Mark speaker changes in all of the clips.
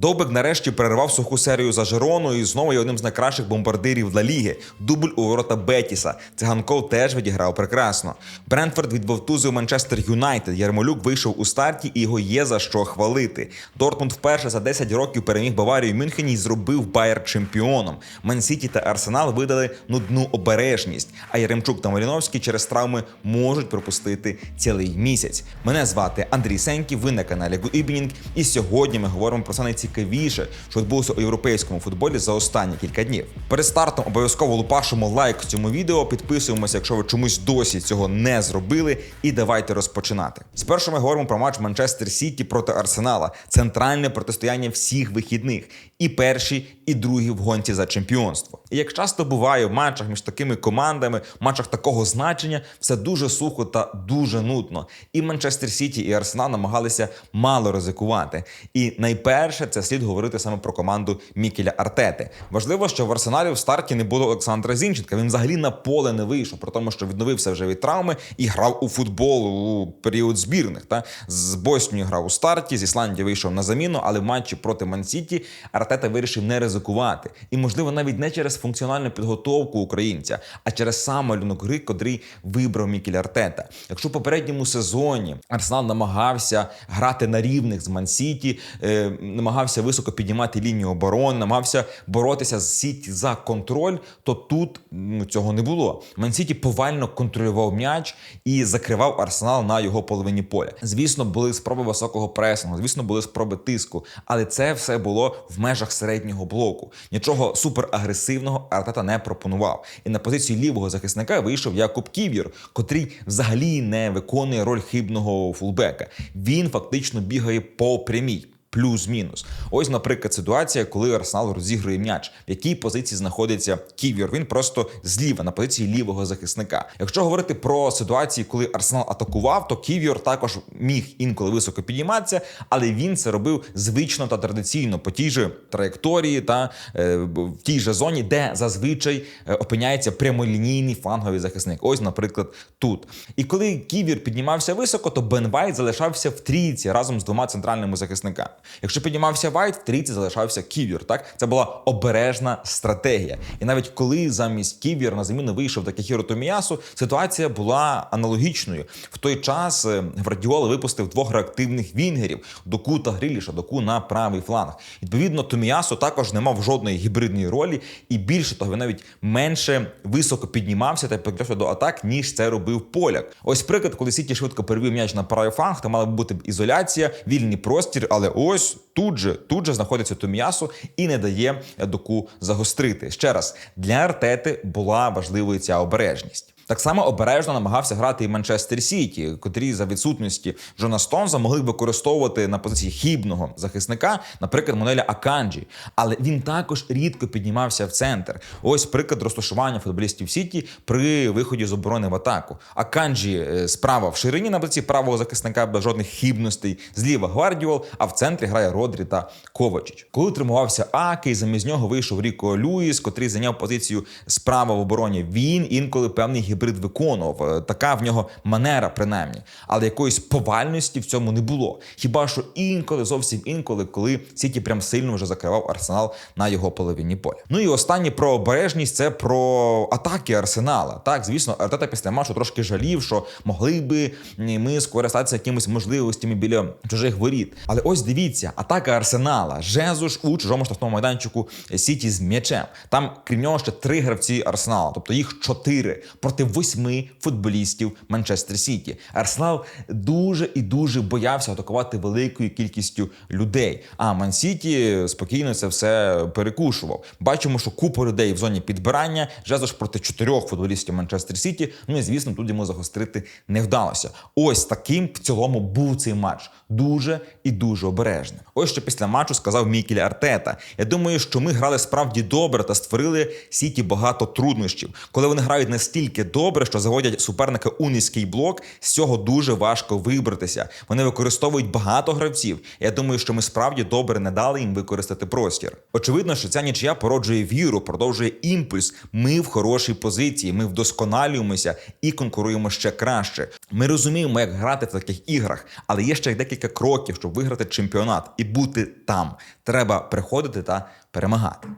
Speaker 1: Довбик нарешті перервав суху серію за Жерону і знову є одним з найкращих бомбардирів Ла Ліги. Дубль у ворота Бетіса. Циганков теж відіграв прекрасно. Брентфорд відвовтузив Манчестер Юнайтед. Ярмолюк вийшов у старті і його є за що хвалити. Дортмунд вперше за 10 років переміг Баварію Мюнхені і зробив Байер чемпіоном. Мансіті та Арсенал видали нудну обережність. А Яремчук та Маліновський через травми можуть пропустити цілий місяць. Мене звати Андрій Сеньків. Ви на каналі Good Evening. І сьогодні ми говоримо про це що відбулося у європейському футболі за останні кілька днів. Перед стартом обов'язково лупашимо лайк цьому відео. Підписуємося, якщо ви чомусь досі цього не зробили. І давайте розпочинати. Спершу ми говоримо про матч Манчестер Сіті проти Арсенала, центральне протистояння всіх вихідних, і перші, і другі в гонці за чемпіонство. І як часто буває в матчах між такими командами, в матчах такого значення, все дуже сухо та дуже нудно. І Манчестер Сіті і Арсенал намагалися мало ризикувати. І найперше це слід говорити саме про команду Мікеля Артети. Важливо, що в Арсеналі в старті не було Олександра Зінченка. Він взагалі на поле не вийшов, при тому, що відновився вже від травми і грав у футбол у період збірних. Та з Боснії грав у старті, з Ісландії вийшов на заміну, але в матчі проти Мансіті Артета вирішив не ризикувати. І, можливо, навіть не через функціональну підготовку українця, а через сам малюнок гри, котрий вибрав Мікель Артета. Якщо в попередньому сезоні Арсенал намагався грати на рівних з Мансіті, е, намагався високо піднімати лінію оборони, намагався боротися з Сіті за контроль, то тут ну, цього не було. Мансіті повально контролював м'яч і закривав Арсенал на його половині поля. Звісно, були спроби високого пресингу, звісно, були спроби тиску, але це все було в межах середнього блоку. Нічого суперагресивного Артета не пропонував. І на позицію лівого захисника вийшов Якуб Ків'єр, котрий взагалі не виконує роль хибного фулбека. Він фактично бігає по прямій. Плюс-мінус. Ось, наприклад, ситуація, коли Арсенал розігрує м'яч, в якій позиції знаходиться Ків'єр. Він просто зліва на позиції лівого захисника. Якщо говорити про ситуації, коли Арсенал атакував, то Ків'єр також міг інколи високо підійматися, але він це робив звично та традиційно по тій же траєкторії та е, в тій же зоні, де зазвичай е, опиняється прямолінійний фланговий захисник. Ось, наприклад, тут. І коли Ків'єр піднімався високо, то Бен Вайт залишався в трійці разом з двома центральними захисниками. Якщо піднімався Вайт, в трійці залишався Ківір. Так це була обережна стратегія. І навіть коли замість Ківір на заміну вийшов Такехіро Томіясу, ситуація була аналогічною. В той час е, Гвардіола випустив двох реактивних вінгерів доку та Гріліша, доку на правий фланг. Відповідно, Томіясу також не мав жодної гібридної ролі, і більше того, він навіть менше високо піднімався та підключався до атак, ніж це робив поляк. Ось приклад, коли Сіті швидко перевів м'яч на правий фланг, то мала б бути ізоляція, вільний простір, але ось тут же тут же знаходиться Томіясу і не дає доку загострити. Ще раз для Артети була важливою ця обережність. Так само обережно намагався грати і Манчестер Сіті, котрі за відсутності Джона Стонза могли б використовувати на позиції хібного захисника, наприклад, Монеля Аканджі. Але він також рідко піднімався в центр. Ось приклад розташування футболістів Сіті при виході з оборони в атаку. Аканджі е, справа в ширині на позиції правого захисника без жодних хібностей, зліва Гвардіол, а в центрі грає Родрі та Ковачич. Коли тримувався Аки, замість нього вийшов Ріко Люїс, котрий зайняв позицію справа в обороні. Він інколи певний гібрид виконував. Е, Така в нього манера, принаймні, але якоїсь повальності в цьому не було. Хіба що інколи, зовсім інколи, коли Сіті прям сильно вже закривав арсенал на його половині поля. Ну і останнє про обережність це про атаки арсенала. Так, звісно, Артета після матчу трошки жалів, що могли би ми скористатися якимись можливостями біля чужих воріт. Але ось дивіться, атака арсенала. Жезуш у чужому штрафному майданчику Сіті з м'ячем. Там крім нього ще три гравці арсенала, тобто їх чотири проти восьми футболістів Манчестер Сіті. Арсенал дуже і дуже боявся атакувати великою кількістю людей. А Ман Сіті спокійно це все перекушував. Бачимо, що купа людей в зоні підбирання. Жезуш проти чотирьох футболістів Манчестер Сіті. Ну і звісно, тут йому загострити не вдалося. Ось таким в цілому був цей матч. Дуже і дуже обережним. Ось що після матчу сказав Мікель Артета. Я думаю, що ми грали справді добре та створили Сіті багато труднощів. Коли вони грають настільки добре. що заводять суперника у низький блок. З цього дуже важко вибратися. Вони використовують багато гравців. Я думаю, що ми справді добре не дали їм використати простір. Очевидно, що ця нічия породжує віру, продовжує імпульс. Ми в хорошій позиції, ми вдосконалюємося і конкуруємо ще краще. Ми розуміємо, як грати в таких іграх, але є ще декілька кроків, щоб виграти чемпіонат і бути там. Треба приходити та перемагати.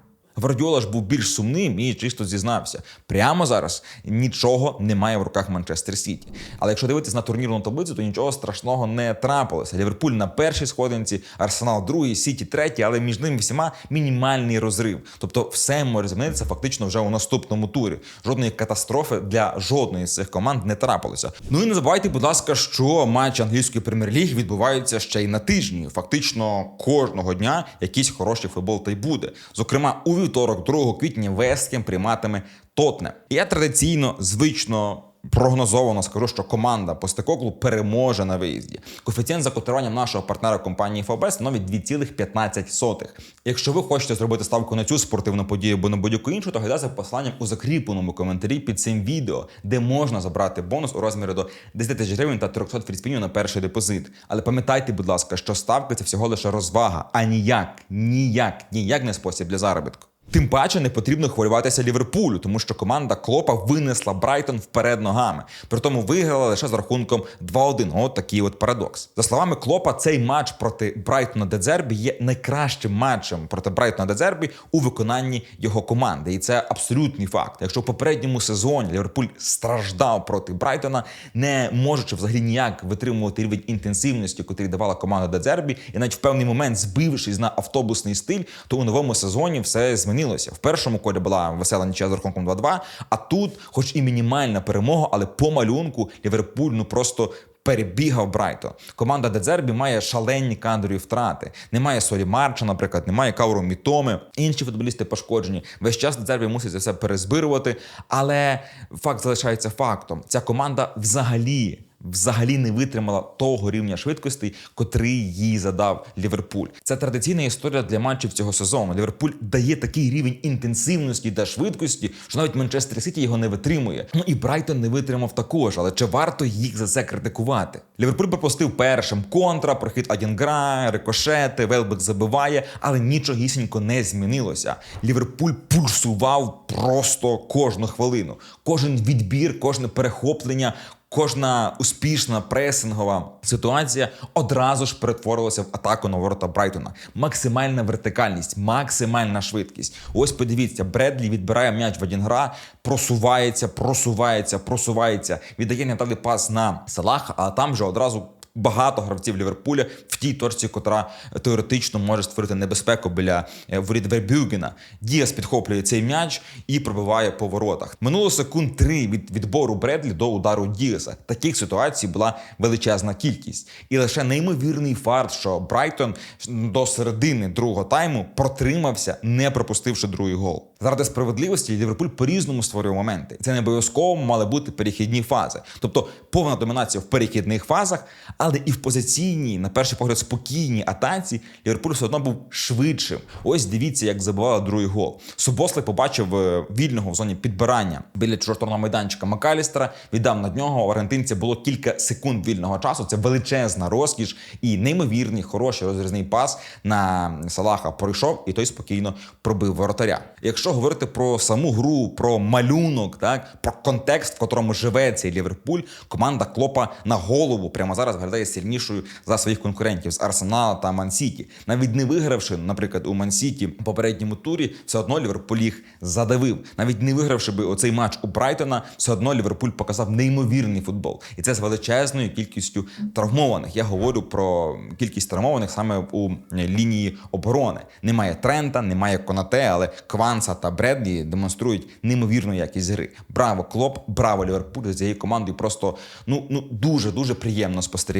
Speaker 1: Гвардіола ж був більш сумним і чисто зізнався. Прямо зараз нічого немає в руках Манчестер Сіті. Але якщо дивитися на турнірну таблицю, то нічого страшного не трапилося. Ліверпуль на першій сходинці, Арсенал другий, Сіті третій, але між ними всіма мінімальний розрив. Тобто все може змінитися фактично вже у наступному турі. Жодної катастрофи для жодної з цих команд не трапилося. Ну і не забувайте, будь ласка, що матчі англійської прем'єр-ліги відбуваються ще й на тижні. Фактично кожного дня якийсь хороший футбол та й буде. Зокрема, у вівторок, 2 квітня, Вестхем прийматиме Тотне. Я традиційно, звично. Прогнозовано скажу, що команда Постекоклу переможе на виїзді. Коефіцієнт за котируванням нашого партнера компанії ФБ становить 2,15. Якщо ви хочете зробити ставку на цю спортивну подію або на будь-яку іншу, то глядайте посиланням у закріпленому коментарі під цим відео, де можна забрати бонус у розмірі до 10 тисяч гривень та 300 фріспінів на перший депозит. Але пам'ятайте, будь ласка, що ставки це всього лише розвага, а ніяк, ніяк, ніяк не спосіб для заробітку. Тим паче не потрібно хвилюватися Ліверпулю, тому що команда Клопа винесла Брайтон вперед ногами. Притому виграла лише з рахунком 2-1. От такий от парадокс. За словами Клопа, цей матч проти Брайтона Дедзербі є найкращим матчем проти Брайтона Дедзербі у виконанні його команди. І це абсолютний факт. Якщо в попередньому сезоні Ліверпуль страждав проти Брайтона, не можучи взагалі ніяк витримувати рівень інтенсивності, який давала команда Дедзербі, і навіть в певний момент збившись на автобусний стиль, то у новому сезоні все змінилося. В першому колі була весела нічия з рахунком 2-2, а тут, хоч і мінімальна перемога, але по малюнку Ліверпуль ну просто. Перебігав Брайтон. Команда Дедзербі має шалені кадрові втрати. Немає Солі Марча, наприклад, немає Кауру Мітоми. Інші футболісти пошкоджені. Весь час Дедзербі мусить це все перезбирувати. Але факт залишається фактом. Ця команда взагалі. Взагалі не витримала того рівня швидкостей, котрий їй задав Ліверпуль. Це традиційна історія для матчів цього сезону. Ліверпуль дає такий рівень інтенсивності та швидкості, що навіть Манчестер Сіті його не витримує. Ну і Брайтон не витримав також, але чи варто їх за це критикувати? Ліверпуль пропустив першим контра, прохід Адінгра, рикошети, Велбек забиває, але нічогісінько не змінилося. Ліверпуль пульсував просто кожну хвилину. Кожен відбір, кожне перехоплення. Кожна успішна пресингова ситуація одразу ж перетворилася в атаку на ворота Брайтона. Максимальна вертикальність, максимальна швидкість. Ось подивіться, Бредлі відбирає м'яч в Адінгра, просувається, просувається, просувається. Віддає недалі пас на Салаха, а там же одразу. Багато гравців Ліверпуля в тій точці, котра теоретично може створити небезпеку біля е, воріт Вербюгена. Діас підхоплює цей м'яч і пробиває по воротах. Минуло секунд три від відбору Бредлі до удару Діаса. Таких ситуацій була величезна кількість. І лише неймовірний фарт, що Брайтон до середини другого тайму протримався, не пропустивши другий гол. Заради справедливості Ліверпуль по-різному створює моменти. Це не обов'язково мали бути перехідні фази, тобто повна домінація в перехідних фазах, але і в позиційній, на перший погляд, спокійній атаці Ліверпуль все одно був швидшим. Ось дивіться, як забивали другий гол. Субослик побачив е, вільного в зоні підбирання біля чужого майданчика Макалістера. Віддав над нього. У аргентинця було кілька секунд вільного часу. Це величезна розкіш і неймовірний, хороший розрізний пас на Салаха пройшов, і той спокійно пробив воротаря. Якщо говорити про саму гру, про малюнок, так про контекст, в котрому живе цей Ліверпуль, команда Клопа на голову прямо зараз виглядає сильнішою за своїх конкурентів з Арсенала та Мансіті. Навіть не вигравши, наприклад, у Мансіті в попередньому турі, все одно Ліверпуль їх задавив. Навіть не вигравши би оцей матч у Брайтона, все одно Ліверпуль показав неймовірний футбол, і це з величезною кількістю травмованих. Я говорю про кількість травмованих саме у лінії оборони. Немає Трента, немає Конате, але Кванса та Бредлі демонструють неймовірну якість гри. Браво, Клоп, браво Ліверпуль за цією командою. Просто ну ну дуже дуже приємно спостерігати.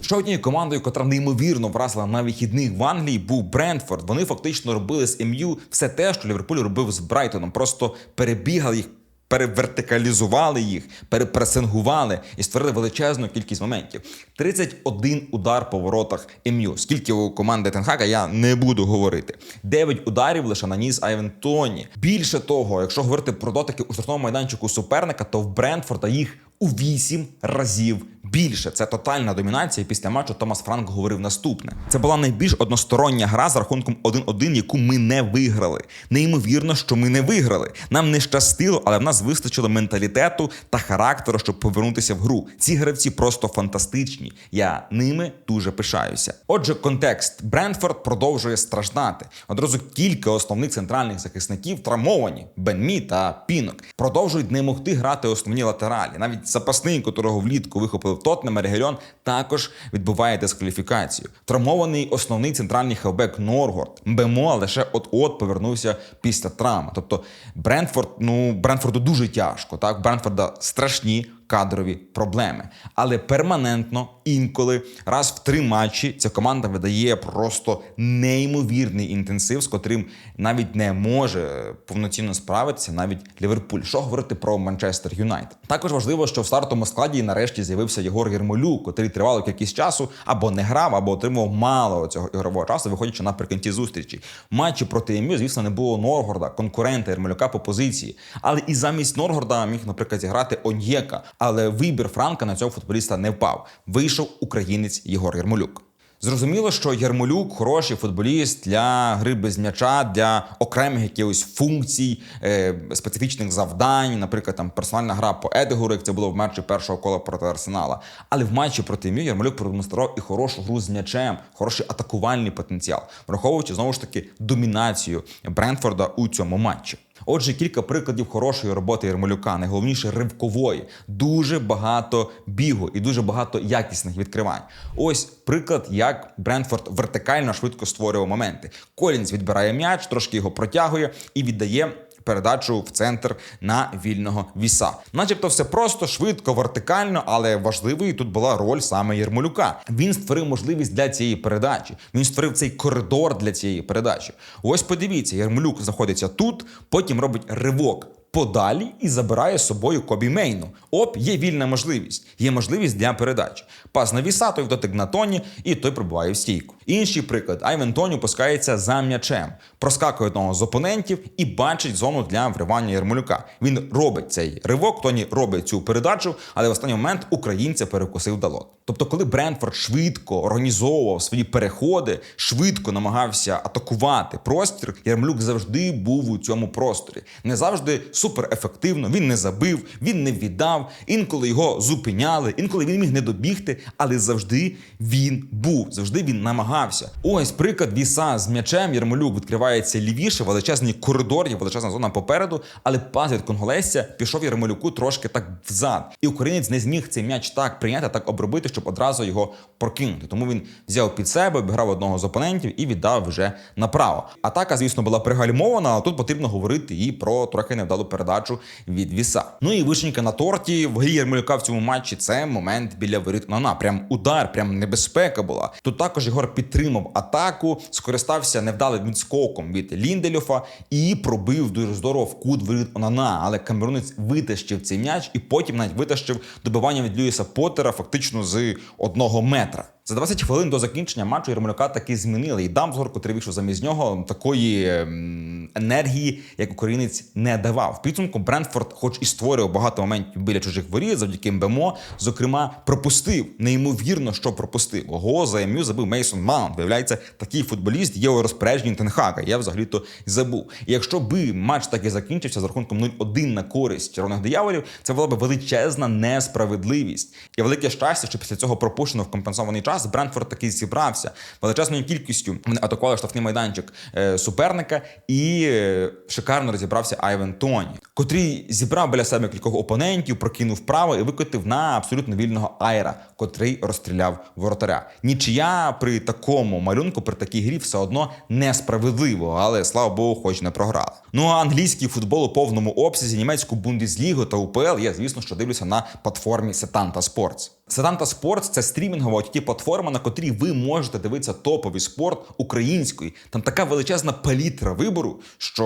Speaker 1: Ще однією командою, котра неймовірно вразила на вихідних в Англії, був Брентфорд. Вони фактично робили з МЮ все те, що Ліверпуль робив з Брайтоном. Просто перебігали їх перевертикалізували їх, перепресингували і створили величезну кількість моментів. 31 удар по воротах МЮ. Скільки у команди Тенхака я не буду говорити. 9 ударів лише наніс Айвен Тоні. Більше того, якщо говорити про дотики у штрафному майданчику суперника, то в Брентфорда їх у 8 разів більше. Це тотальна домінація. Після матчу Томас Франк говорив наступне: це була найбільш одностороння гра з рахунком 1-1, яку ми не виграли. Неймовірно, що ми не виграли. Нам не щастило, але в нас вистачило менталітету та характеру, щоб повернутися в гру. Ці гравці просто фантастичні. Я ними дуже пишаюся. Отже, контекст Брентфорд продовжує страждати. Одразу кілька основних центральних захисників травмовані Бен Мі та Пінок. Продовжують не могти грати основні латералі. Навіть запасний, котрого влітку вихопив Тотнем Регельон, також відбуває дискваліфікацію. Травмований основний центральний хелбек Норгорд. Бемо лише от-от повернувся після травми. Тобто Брентфорд, ну Брентфорду дуже тяжко. Так, Брентфорда страшні кадрові проблеми. Але перманентно, інколи, раз в три матчі ця команда видає просто неймовірний інтенсив, з котрим навіть не може повноцінно справитися навіть Ліверпуль. Що говорити про Манчестер Юнайтед? Також важливо, що в стартовому складі нарешті з'явився Єгор Єрмолюк, котрий тривалу кількість часу або не грав, або отримував мало цього ігрового часу, виходячи наприкінці зустрічі. Матчі проти МЮ, звісно, не було Норгорда, конкурента Єрмолюка по позиції. Але і замість Норгорда міг, наприклад, зіграти Оньєка. Але вибір Франка на цього футболіста не впав. Вийшов українець Єгор Єрмолюк. Зрозуміло, що Ярмолюк хороший футболіст для гри без м'яча, для окремих якихось функцій, е, специфічних завдань, наприклад, там персональна гра по Едегору, як це було в матчі першого кола проти Арсенала. Але в матчі проти Мю Ярмолюк продемонстрував і хорошу гру з м'ячем, хороший атакувальний потенціал, враховуючи знову ж таки домінацію Брентфорда у цьому матчі. Отже, кілька прикладів хорошої роботи Єрмолюка, найголовніше ривкової, дуже багато бігу і дуже багато якісних відкривань. Ось приклад, як Брентфорд вертикально швидко створював моменти. Колінс відбирає м'яч, трошки його протягує і віддає. Передачу в центр на вільного віса, начебто, все просто, швидко, вертикально, але важливою тут була роль саме Єрмолюка. Він створив можливість для цієї передачі. Він створив цей коридор для цієї передачі. Ось подивіться, Єрмолюк знаходиться тут, потім робить ривок подалі і забирає з собою Кобі Мейну. Оп, є вільна можливість. Є можливість для передачі. Пас на віса, той дотик на тоні, і той пробиває в стійку. Інший приклад: Айвен Тоні пускається за м'ячем, проскакує одного з опонентів і бачить зону для вривання Єрмолюка. Він робить цей ривок, Тоні робить цю передачу, але в останній момент українця перекусив далот. Тобто, коли Брентфорд швидко організовував свої переходи, швидко намагався атакувати простір, Єрмолюк завжди був у цьому просторі. Не завжди супер ефективно. Він не забив, він не віддав. Інколи його зупиняли, інколи він міг не добігти, але завжди він був, завжди він намагався. Ось приклад віса з м'ячем. Єрмолюк відкривається лівіше, величезний коридор, величезна зона попереду, але пас від конголесця пішов Єрмолюку трошки так взад. І українець не зміг цей м'яч так прийняти, так обробити, щоб одразу його прокинути. Тому він взяв під себе, обіграв одного з опонентів і віддав вже направо. Атака, звісно, була пригальмована, але тут потрібно говорити і про трохи невдалу передачу від віса. Ну і вишенька на торті в грі Єрмолюка в цьому матчі це момент біля воріт Нана. Прям удар, прям небезпека була. Тут також Єгор підтримав атаку, скористався невдалим відскоком від Ліндельофа і пробив дуже здорово в кут воріт Онана. Але камерунець витащив цей м'яч і потім навіть витащив добивання від Льюіса Поттера фактично з одного метра. За 20 хвилин до закінчення матчу Єрмолюка таки змінили. І Дамсгор, котрий вийшов замість нього, такої ем, енергії, як українець, не давав. В підсумку Брентфорд, хоч і створював багато моментів біля чужих воріт, завдяки МБМО, зокрема, пропустив неймовірно, що пропустив. Гол за МЮ забив Мейсон Маунт. Виявляється, такий футболіст є у розпорядженні Тенхага. Я взагалі-то й забув. І якщо би матч так і закінчився з рахунком 0-1 на користь червоних дияволів, це була б величезна несправедливість. І велике щастя, що після цього пропущено в компенсований час Брентфорд таки зібрався величезною кількістю. Атакували штрафний майданчик е, суперника і е, шикарно розібрався Айвен Тоні, котрий зібрав біля себе кількох опонентів, прокинув право і викотив на абсолютно вільного Айра, котрий розстріляв воротаря. Нічия при такому малюнку, при такій грі, все одно несправедливо, але слава Богу, хоч не програли. Ну а англійський футбол у повному обсязі, німецьку бундеслігу та УПЛ я, звісно, що дивлюся на платформі Setanta Sports. Сатанта Спортс це стрімінгова ті платформа, на котрій ви можете дивитися топовий спорт української. Там така величезна палітра вибору, що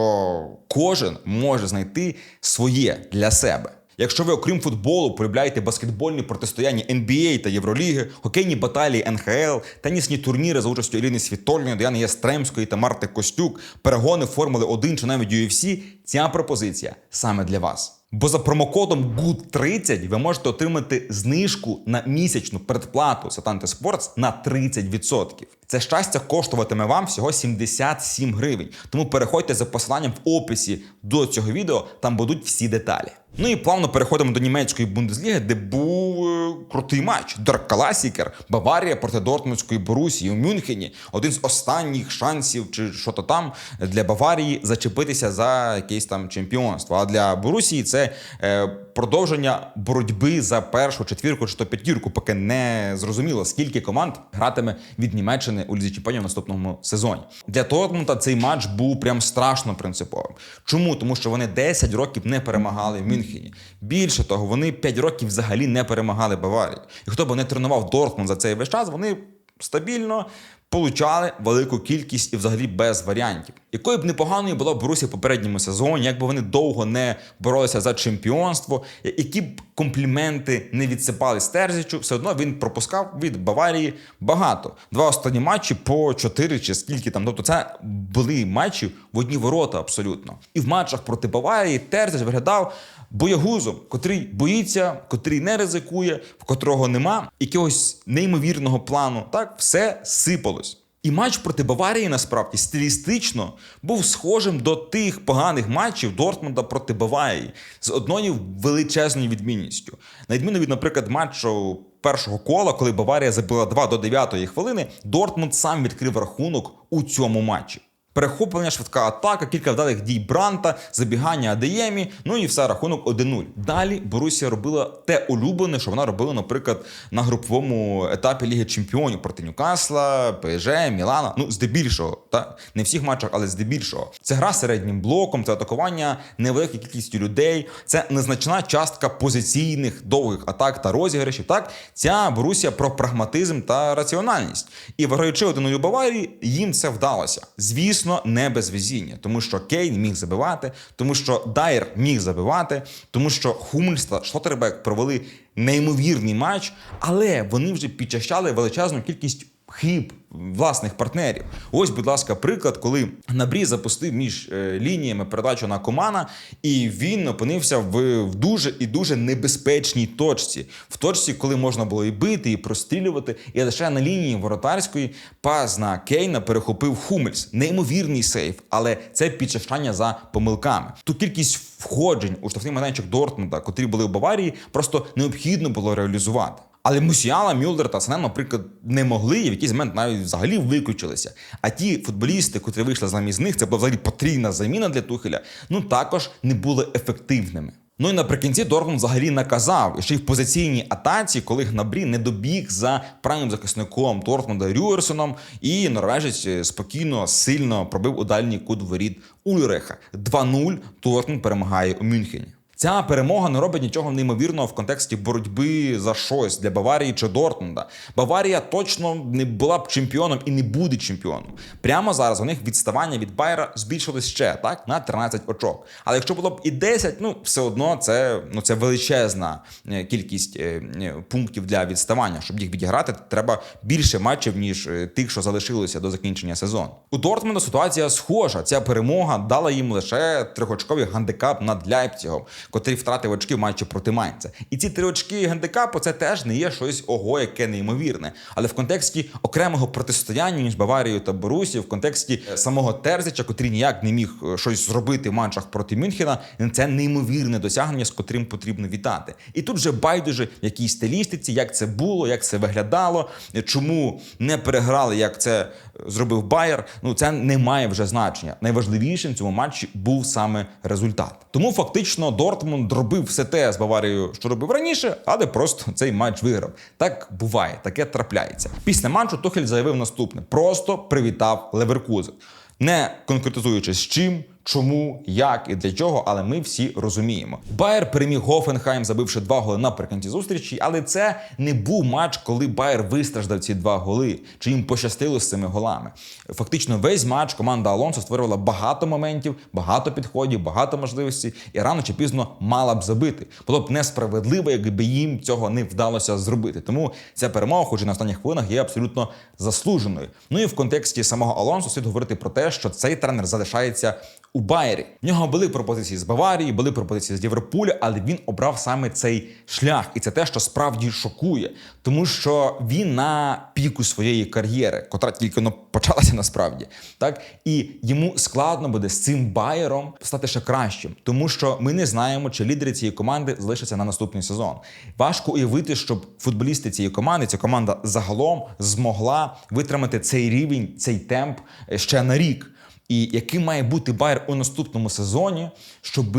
Speaker 1: кожен може знайти своє для себе. Якщо ви, окрім футболу, полюбляєте баскетбольні протистояння NBA та Євроліги, хокейні баталії НХЛ, тенісні турніри за участю Еліни Світольної, Діани Ястремської та Марти Костюк, перегони Формули 1 чи навіть UFC, ця пропозиція саме для вас. Бо за промокодом GOOD30 ви можете отримати знижку на місячну передплату Сатанти Sports на 30%. Це щастя коштуватиме вам всього 77 гривень. Тому переходьте за посиланням в описі до цього відео, там будуть всі деталі. Ну і плавно переходимо до німецької бундесліги, де був е, крутий матч. Деркаласікер, Баварія проти Дортмундської Борусії у Мюнхені. Один з останніх шансів, чи що то там для Баварії зачепитися за якесь там чемпіонство. А для Борусії це е, продовження боротьби за першу четвірку чи то п'ятірку, поки не зрозуміло, скільки команд гратиме від Німеччини у лізі чемпіонів наступному сезоні. Для Дортмунда цей матч був прям страшно принциповим. Чому? Тому що вони 10 років не перемагали в Мюнхені. Більше того, вони 5 років взагалі не перемагали Баварію. І хто б не тренував Дортмунд за цей весь час, вони стабільно получали велику кількість і взагалі без варіантів. Якою б непоганою була Борусія в попередньому сезоні, якби вони довго не боролися за чемпіонство, які б компліменти не відсипали Стерзічу, все одно він пропускав від Баварії багато. Два останні матчі по чотири чи скільки там. Тобто це були матчі в одні ворота абсолютно. І в матчах проти Баварії Терзич виглядав боягузом, котрий боїться, котрий не ризикує, в котрого нема якогось неймовірного плану. Так все сипалось. І матч проти Баварії насправді стилістично був схожим до тих поганих матчів Дортмунда проти Баварії з одною величезною відмінністю. На відміну від, наприклад, матчу першого кола, коли Баварія забила 2 до 9 хвилини, Дортмунд сам відкрив рахунок у цьому матчі. Перехоплення, швидка атака, кілька вдалих дій Бранта, забігання Адеємі, ну і все, рахунок 1-0. Далі Борусія робила те улюблене, що вона робила, наприклад, на груповому етапі Ліги Чемпіонів проти Ньюкасла, ПСЖ, Мілана. Ну, здебільшого, та не всіх матчах, але здебільшого. Це гра середнім блоком, це атакування невеликою кількістю людей, це незначна частка позиційних довгих атак та розіграшів. Так, ця Борусія про прагматизм та раціональність. І виграючи один у Баварії, їм це вдалося. Звісно не без везіння, тому що Кейн міг забивати, тому що Дайер міг забивати, тому що Хумельс та Шлотербек провели неймовірний матч, але вони вже підчащали величезну кількість хиб власних партнерів. Ось, будь ласка, приклад, коли Набрі запустив між е, лініями передачу на Комана, і він опинився в, в дуже і дуже небезпечній точці. В точці, коли можна було і бити, і прострілювати, і лише на лінії воротарської пас на Кейна перехопив Хумельс. Неймовірний сейф, але це підчащання за помилками. Ту кількість входжень у штрафний майданчик Дортмунда, котрі були в Баварії, просто необхідно було реалізувати. Але Мусіала, Мюллер та Санен, наприклад, не могли і в якийсь момент навіть взагалі виключилися. А ті футболісти, котрі вийшли замість них, це була взагалі потрійна заміна для Тухеля, ну також не були ефективними. Ну і наприкінці Дортмунд взагалі наказав, ще й в позиційній атаці, коли Гнабрі не добіг за правильним захисником Дортмунда Рюерсоном, і норвежець спокійно, сильно пробив у дальній кут воріт Ульреха. 2-0 Дортмунд перемагає у Мюнхені. Ця перемога не робить нічого неймовірного в контексті боротьби за щось для Баварії чи Дортмунда. Баварія точно не була б чемпіоном і не буде чемпіоном. Прямо зараз у них відставання від Байера збільшилось ще так на 13 очок. Але якщо було б і 10, ну все одно це ну це величезна е, кількість е, е, пунктів для відставання. Щоб їх відіграти, треба більше матчів ніж тих, що залишилося до закінчення сезону. У Дортмунда ситуація схожа. Ця перемога дала їм лише трьохочковий гандикап над Ляйпцігом котрий втратив очки в матчі проти Майнця. І ці три очки гандикапу це теж не є щось ого, яке неймовірне. Але в контексті окремого протистояння між Баварією та Борусією, в контексті е, самого Терзича, котрий ніяк не міг е, щось зробити в матчах проти Мюнхена, це неймовірне досягнення, з котрим потрібно вітати. І тут вже байдуже якій стилістиці, як це було, як це виглядало, чому не переграли, як це зробив Байер. Ну це не має вже значення. Найважливішим в цьому матчі був саме результат. Тому фактично Дортмунд робив все те з Баварією, що робив раніше, але просто цей матч виграв. Так буває, таке трапляється. Після матчу Тухель заявив наступне: просто привітав Леверкузен, не конкретизуючи з чим. Чому, як і для чого, але ми всі розуміємо. Байер переміг Гофенхайм, забивши два голи наприкінці зустрічі, але це не був матч, коли Байер вистраждав ці два голи, чи їм пощастило з цими голами. Фактично, весь матч команда Алонсо створювала багато моментів, багато підходів, багато можливостей, і рано чи пізно мала б забити. Було б несправедливо, якби їм цього не вдалося зробити. Тому ця перемога, хоч і на останніх хвилинах, є абсолютно заслуженою. Ну і в контексті самого Алонсо слід говорити про те, що цей тренер залишається у Байері. В нього були пропозиції з Баварії, були пропозиції з Європуля, але він обрав саме цей шлях, і це те, що справді шокує, тому що він на піку своєї кар'єри, котра тільки ну, почалася насправді, так і йому складно буде з цим байером стати ще кращим, тому що ми не знаємо, чи лідери цієї команди залишаться на наступний сезон. Важко уявити, щоб футболісти цієї команди, ця команда загалом змогла витримати цей рівень, цей темп е, ще на рік. І яким має бути Байер у наступному сезоні, щоб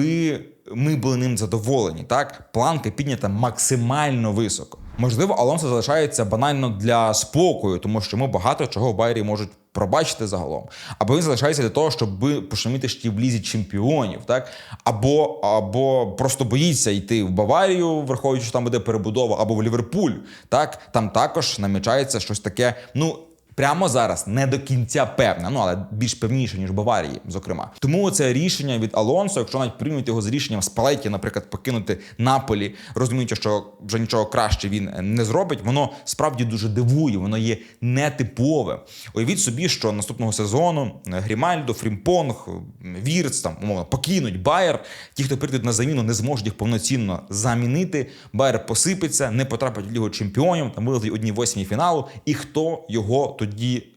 Speaker 1: ми були ним задоволені. Так, планка піднята максимально високо. Можливо, Алонсо залишається банально для спокою, тому що ми багато чого в Байері можуть пробачити загалом. Або він залишається для того, щоб пошуміти ще в лізі чемпіонів, так або, або просто боїться йти в Баварію, враховуючи, що там буде перебудова, або в Ліверпуль. Так там також намічається щось таке. Ну прямо зараз не до кінця певне, ну але більш певніше ніж Баварії, зокрема. Тому це рішення від Алонсо, якщо навіть приймуть його з рішенням Спалеті, наприклад, покинути Наполі, розуміючи, що вже нічого краще він не зробить, воно справді дуже дивує, воно є нетипове. Уявіть собі, що наступного сезону Грімальдо, Фрімпонг, Вірц там умовно покинуть Байер. Ті, хто прийдуть на заміну, не зможуть їх повноцінно замінити. Байер посипеться, не потрапить в лігу чемпіонів, там будуть одні восьмі фіналу, і хто його тоді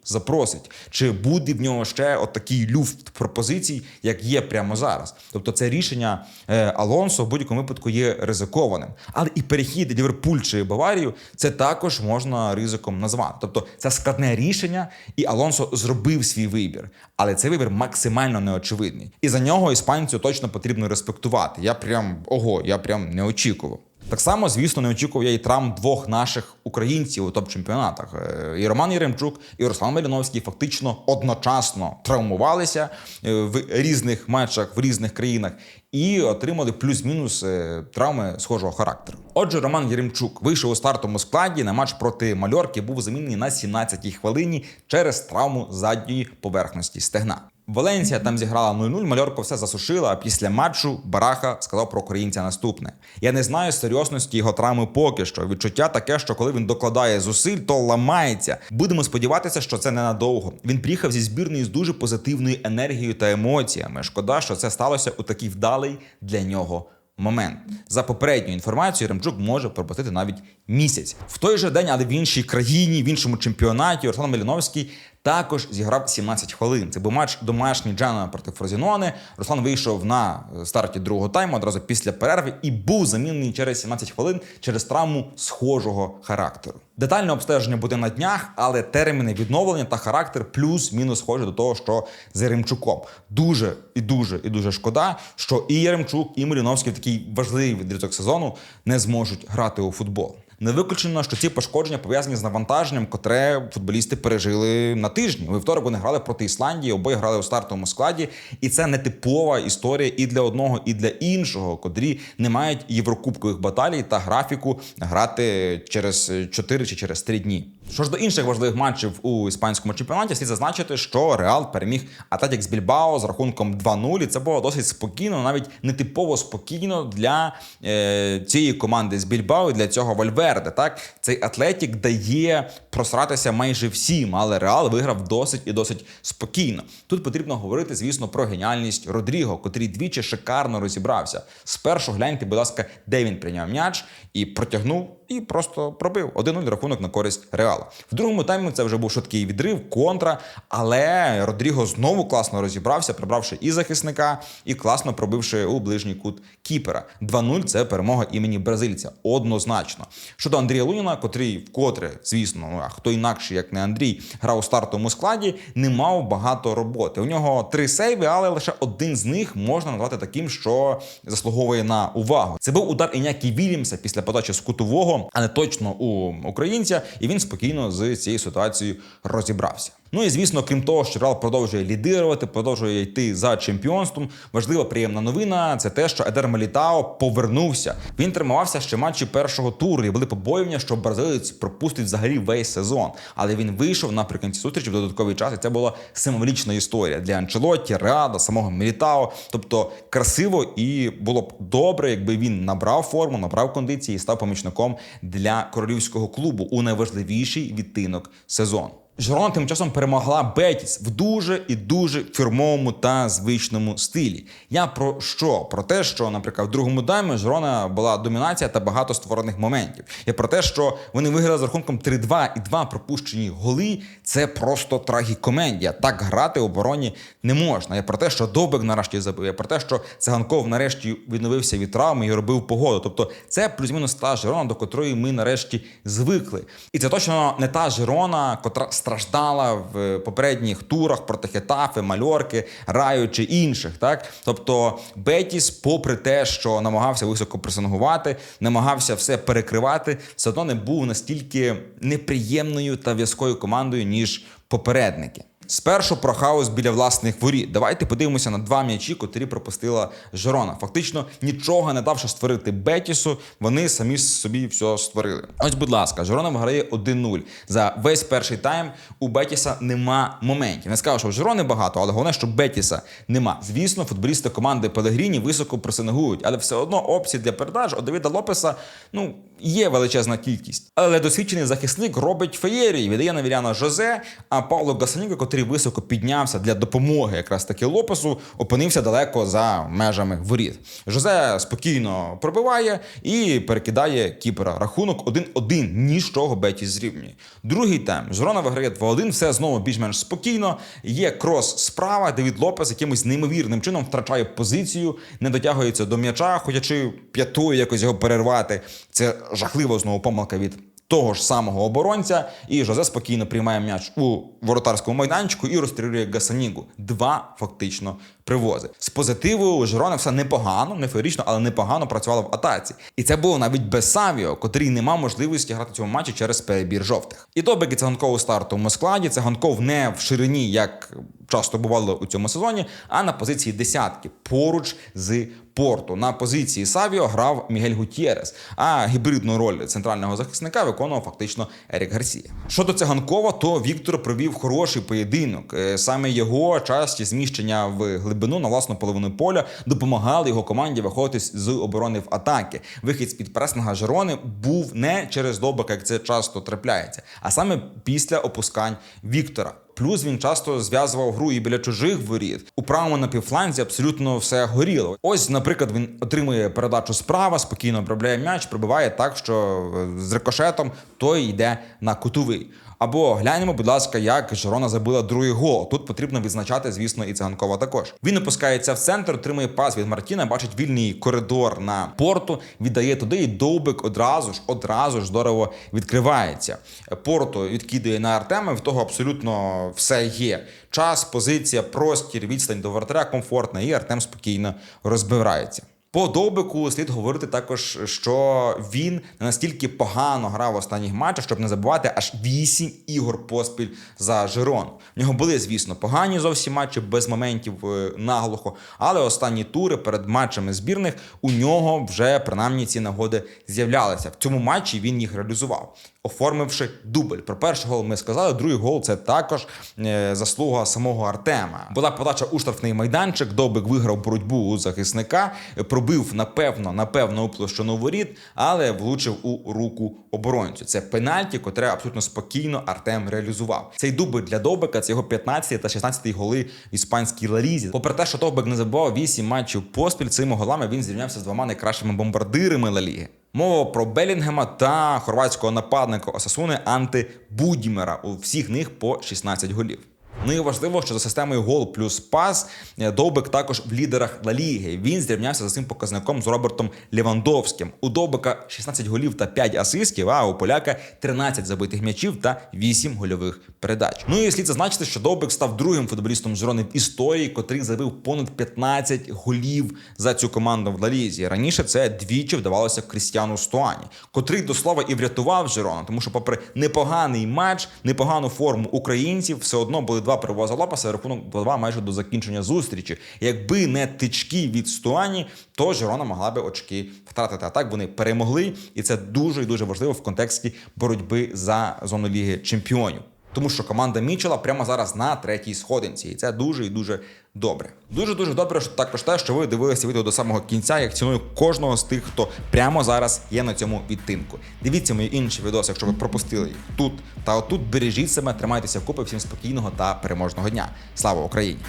Speaker 1: запросить? Чи буде в нього ще отакий люфт пропозицій, як є прямо зараз? Тобто, це рішення е, Алонсо в будь-якому випадку є ризикованим. Але і перехід Ліверпуль чи Баварію це також можна ризиком назвати. Тобто, це складне рішення, і Алонсо зробив свій вибір. Але цей вибір максимально неочевидний. І за нього іспанцю точно потрібно респектувати. Я прям ого, я прям не очікував. Так само, звісно, не очікував я і травм двох наших українців у топ-чемпіонатах. Е, І Роман Єремчук, і Руслан Маліновський фактично одночасно травмувалися е, в різних матчах в різних країнах і отримали плюс-мінус е, травми схожого характеру. Отже, Роман Єремчук вийшов у стартовому складі на матч проти Мальорки, був замінений на 17-й хвилині через травму задньої поверхності стегна. Валенсія там зіграла 0-0, Мальорко все засушила, а після матчу Бараха сказав про українця наступне. Я не знаю серйозності його травми поки що. Відчуття таке, що коли він докладає зусиль, то ламається. Будемо сподіватися, що це ненадовго. Він приїхав зі збірної з дуже позитивною енергією та емоціями. Шкода, що це сталося у такий вдалий для нього. Момент за попередньою інформацією Ремчук може пропустити навіть місяць в той же день, але в іншій країні, в іншому чемпіонаті Руслан Маліновський також зіграв 17 хвилин. Це був матч домашній Джана проти Фрозінони. Руслан вийшов на старті другого тайму одразу після перерви і був замінений через 17 хвилин через травму схожого характеру. Детальне обстеження буде на днях, але терміни відновлення та характер плюс-мінус схожі до того, що з Яремчуком. Дуже і дуже і дуже шкода, що і Яремчук, і Маліновський в такий важливий відрізок сезону не зможуть грати у футбол. Не виключено, що ці пошкодження пов'язані з навантаженням, котре футболісти пережили на тижні. У вівторок вони грали проти Ісландії, обоє грали у стартовому складі, і це не типова історія і для одного, і для іншого, котрі не мають єврокубкових баталій та графіку грати через 4 чи через 3 дні. Що ж до інших важливих матчів у іспанському чемпіонаті, слід зазначити, що Реал переміг Атлетік з Більбао з рахунком 2-0. І Це було досить спокійно, навіть нетипово спокійно для е, цієї команди з Більбао і для цього Вальверде. Так, цей Атлетік дає просратися майже всім, але Реал виграв досить і досить спокійно. Тут потрібно говорити, звісно, про геніальність Родріго, котрий двічі шикарно розібрався. Спершу гляньте, будь ласка, де він прийняв м'яч і протягнув. І просто пробив 1-0 рахунок на користь Реала. В другому таймі це вже був швидкий відрив, контра. Але Родріго знову класно розібрався, прибравши і захисника, і класно пробивши у ближній кут Кіпера. 2-0 це перемога імені бразильця. Однозначно. Щодо Андрія Луніна, котрий вкотре, звісно, ну а хто інакше, як не Андрій, грав у стартовому складі, не мав багато роботи. У нього три сейви, але лише один з них можна назвати таким, що заслуговує на увагу. Це був удар Інякі Вільямса після подачі з кутового а не точно у українця, і він спокійно з цією ситуацією розібрався. Ну і звісно, крім того, що Реал продовжує лідирувати, продовжує йти за чемпіонством. Важлива приємна новина це те, що Едер Мелітао повернувся. Він тримався ще матчі першого туру. І були побоювання, що бразилець пропустить взагалі весь сезон. Але він вийшов наприкінці зустрічі в додатковий час. І це була символічна історія для Анчелотті, Реада, самого Мелітао. Тобто красиво і було б добре, якби він набрав форму, набрав кондиції і став помічником для королівського клубу у найважливіший відтинок сезону. Жирона тим часом перемогла Бетіс в дуже і дуже фірмовому та звичному стилі. Я про що? Про те, що, наприклад, в другому таймі Жирона була домінація та багато створених моментів. Я про те, що вони виграли з рахунком 3-2 і два пропущені голи. Це просто трагікомедія. Так грати в обороні не можна. Я про те, що Добик нарешті забив. Я про те, що Циганков нарешті відновився від травми і робив погоду. Тобто, це плюс-мінус та Жирона, до котрої ми нарешті звикли. І це точно не та Жирона, котра страждала в попередніх турах проти Хетафи, Мальорки, Раю чи інших. Так, тобто Бетіс, попри те, що намагався високо пресингувати, намагався все перекривати, все одно не був настільки неприємною та в'язкою командою, ніж попередники. Спершу про хаос біля власних воріт. Давайте подивимося на два м'ячі, котрі пропустила Жерона. Фактично нічого не давши створити Бетісу, вони самі собі все створили. Ось, будь ласка, Жерона виграє 1-0. За весь перший тайм у Бетіса нема моментів. Не скажу, що в Жерони багато, але головне, що Бетіса нема. Звісно, футболісти команди Пелегріні високо пресингують, але все одно опцій для передач у Давіда Лопеса ну є величезна кількість. Але досвідчений захисник робить феєрії, віддає на Віряна Жозе, а Павло Гасаніко, котрий високо піднявся для допомоги якраз таки Лопесу, опинився далеко за межами воріт. Жозе спокійно пробиває і перекидає кіпера. Рахунок 1-1, нічого Бетіс зрівнює. Другий тайм. Жирона виграє 2-1, все знову більш-менш спокійно. Є крос справа, Давід Лопес якимось неймовірним чином втрачає позицію, не дотягується до м'яча, хочучи п'ятою якось його перервати. Це жахлива знову помилка від того ж самого оборонця, і Жозе спокійно приймає м'яч у воротарському майданчику і розстрілює Гасанігу. Два фактично привози. З позитиву у Жирона все непогано, не феєрично, але непогано працювало в атаці. І це було навіть без Савіо, котрий не мав можливості грати цьому матчі через перебір жовтих. І то бики циганков у стартовому складі. Циганков не в ширині, як часто бувало у цьому сезоні, а на позиції десятки поруч з порту. На позиції Савіо грав Мігель Гутєрес, а гібридну роль центрального захисника виконував фактично Ерік Гарсія. Щодо циганкова, то Віктор провів хороший поєдинок. Е, Саме його часті зміщення в глибину на власну половину поля допомагали його команді виходити з оборони в атаки. Вихід з під преснага Жерони був не через Добика, як це часто трапляється, а саме після опускань Віктора. Плюс він часто зв'язував гру і біля чужих воріт. У правому напівфланзі абсолютно все горіло. Ось, наприклад, він отримує передачу справа, спокійно обробляє м'яч, пробиває так, що е, з рикошетом той йде на кутовий. Або глянемо, будь ласка, як Жирона забила другий гол. Тут потрібно відзначати, звісно, і циганкова також. Він опускається в центр, отримує пас від Мартіна, бачить вільний коридор на порту, віддає туди, і довбик одразу ж, одразу ж здорово відкривається. Порту відкидує на Артема. В того абсолютно все є. Час, позиція, простір, відстань до вратаря комфортна, і Артем спокійно розбирається. По Довбику слід говорити також, що він не настільки погано грав в останніх матчах, щоб не забувати аж 8 ігор поспіль за Жирон. В нього були, звісно, погані зовсім матчі без моментів е, наглухо, але останні тури перед матчами збірних у нього вже принаймні ці нагоди з'являлися. В цьому матчі він їх реалізував, оформивши дубль. Про перший гол ми сказали. Другий гол це також е, заслуга самого Артема. Була подача у штрафний майданчик. Довбик виграв боротьбу у захисника. Пробив напевно, напевно у площину воріт, але влучив у руку оборонцю. Це пенальті, котре абсолютно спокійно Артем реалізував. Цей дубль для Довбика це його 15 та 16 голи в іспанській ларізі. Попри те, що Довбик не забував 8 матчів поспіль, цими голами він зрівнявся з двома найкращими бомбардирами Ла Ліги. Мова про Белінгема та хорватського нападника Осасуни Анти Будімера. У всіх них по 16 голів. Ну і важливо, що за системою гол плюс пас е, Довбик також в лідерах Ла Ліги. Він зрівнявся за цим показником з Робертом Лівандовським. У Довбика 16 голів та 5 асистів, а у поляка 13 забитих м'ячів та 8 гольових передач. Ну і слід зазначити, що Довбик став другим футболістом Жирони в історії, котрий забив понад 15 голів за цю команду в Ла Лізі. Раніше це двічі вдавалося Крістіану Стоані, котрий до слова і врятував Жирону, тому що, попри непоганий матч, непогану форму українців, все одно були два перевози Лопаса, рахунок 2 майже до закінчення зустрічі. Якби не тички від Стуані, то Жирона могла би очки втратити. А так вони перемогли, і це дуже і дуже важливо в контексті боротьби за зону Ліги Чемпіонів. Тому що команда Мічела прямо зараз на третій сходинці, і це дуже і дуже добре. Дуже дуже добре, що також те, що ви дивилися відео до самого кінця, як ціную кожного з тих, хто прямо зараз є на цьому відтинку. Дивіться мої інші відоси, якщо ви пропустили їх тут та отут. Бережіть себе, тримайтеся вкупи. Всім спокійного та переможного дня. Слава Україні!